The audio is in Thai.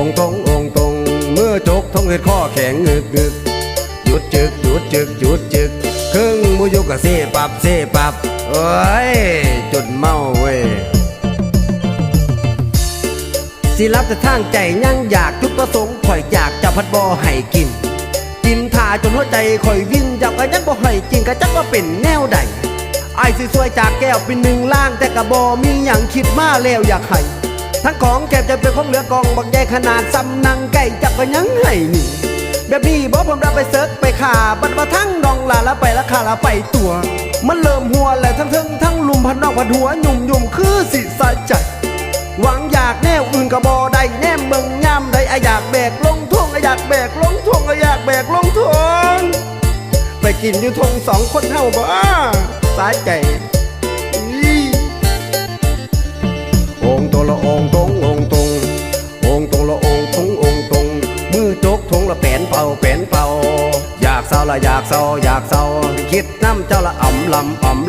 องตรงองตรงเฮ็ดข้อแข็งงึกงึกหยุดจึกหยุดจึกหยุดจึกครึ่งบ่อยู่ก็เซปับเซปับเอ้ยจนเมาเว้ยสิรับแต่ทางใจยังอยากจุดประสงค์ข่อยอยากจะพัดบอให้กิน กินท่าจนหัวใจข่อยวิ่งอยากก็ยังบ่ให้กินก็จักว่าเป็นแนวใดไอ้สิสวยจากแก้วเป็นหนึ่งล่างแต่กะบอมีอย่างคิดมาแล้วอยากให้ ทั้งของแก้มจะเป็นของเหลือกองบักใหญ่ขนาดซ้ำนังไก่จักก็ยังให้นี่แบบนี้บอกผมรับไปเซิร์ชไปขาบัดมาทั้งดองลาละไปละขาละไปตัว มันเริ่มหัวแล้วทั้งทิงทั้งลุมพันนอกพันหัวหยุ่มหยุ่มคือสิสายใจหวังอยากแนวอื่นก็บ่ได้แนมเบิ่งย่ำใดออยากแบกลงท่วงออยากแบกลงท่วงออยากแบกลงท่วงไปกินอยู่ทงสองคนเท่าบ่สายใจ ทงละแปนเป่าแปนเป่าอยากเศร้าละอยากเศร้าอยากเศร้าคิดน้ำเจ้าละอ่ำลำอ่ำ